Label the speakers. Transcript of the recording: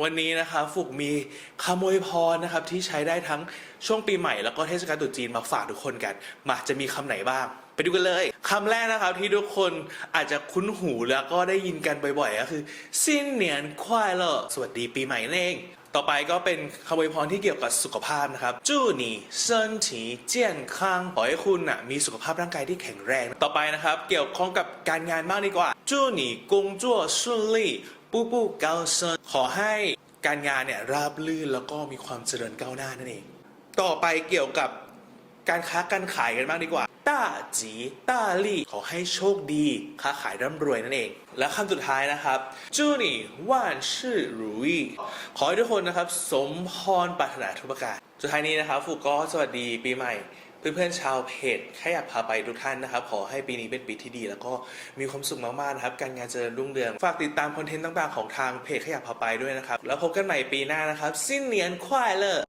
Speaker 1: วันนี้นะครับฟุกมีคำอวยพรนะครับที่ใช้ได้ทั้งช่วงปีใหม่แล้วก็เทศกาลตรุษจีนมาฝากทุกคนกัน มาจะมีคำไหนบ้าง ไปดูกันเลยคำแรกนะครับที่ทุกคนอาจจะคุ้นหูแล้วก็ได้ยินกันบ่อยๆก็คือสิ้นเหนียนควายเลสวัสดีปีใหม่เองต่อไปก็เป็นคำอวยพรที่เกี่ยวกับสุขภาพนะครับจู้หนีเซินถีเจียนค้างขอให้คุณน่ะมีสุขภาพร่างกายที่แข็งแรง ต่อไปนะครับ เกี่ยวข้องกับการงานมากดีกว่าจู้หนีกงจั่ว顺利 ปู้ปู้เกาเซินขอให้การงานเนี่ยราบรื่นแล้วก็มีความเจริญก้าวหน้านั่นเอง ต่อไปเกี่ยวกับการค้าการขายกันบ้างดีกว่า ต้าจีต้าลี่ขอให้โชคดีค้าขายร่ำรวยนั่นเอง และคำสุดท้ายนะครับจูนี่ว่านชื่อรุยขอให้ทุกคนนะครับ สมพรปรารถนาทุกประการ สุดท้ายนี้นะครับ ฟูก็สวัสดีปีใหม่ เพื่อนๆชาวเพจแค่อยากพาไปทุกท่านนะครับ ขอให้ปีนี้เป็นปีที่ดี แล้วก็มีความสุขมากๆนะครับ การงานเจริญรุ่งเรือง ฝากติดตามคอนเทนต์ต่างๆของทางเพจแค่อยากพาไปด้วยนะครับ แล้วพบกันใหม่ปีหน้านะครับ สิ้นเนียนควายเลย